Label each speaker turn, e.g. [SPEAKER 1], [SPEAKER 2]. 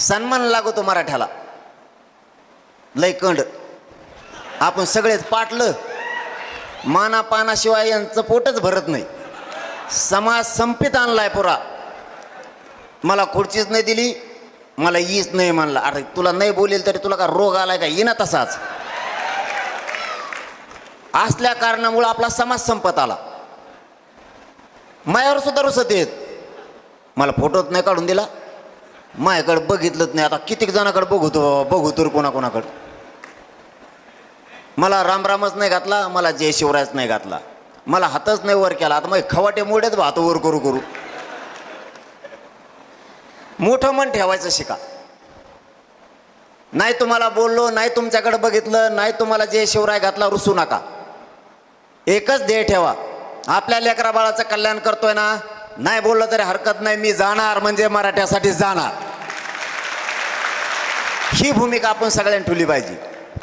[SPEAKER 1] सन्मान लागतो मराठ्याला. लय कंड. आपण सगळेच पाटलं. माना पानाशिवाय यांचं पोटच भरत नाही. समाज संपित आणलाय पुरा. मला खुर्चीच नाही दिली मला ईच नाही म्हणला. अरे तुला नाही बोलेल तरी तुला का रोग आलाय का? येईना तसाच. असल्या कारणामुळं आपला समाज संपत आला. मायावर सुद्धा रुसत येत मला फोटोच नाही काढून दिला. माझ्याकडे बघितलंच नाही. आता कितीक जणाकडे बघतो बघू तर कोणाकोणाकडं? मला रामरामच नाही घातला मला जय शिवरायच नाही घातला. मला हातच नाही वर केला. आता मग खवाटे मोठेच भात हात वर करू करू. मोठं मन ठेवायचं शिका. नाही तुम्हाला बोललो नाही तुमच्याकडे बघितलं नाही तुम्हाला जय शिवराय घातला रुसू नका. एकच ध्येय ठेवा. आपल्या लेकरा बाळाचं कल्याण करतोय ना नाही बोललं तरी हरकत नाही मी जाणार म्हणजे मराठ्यासाठी जाणार. ही भूमिका आपण सगळ्यांनी ठेवली पाहिजे.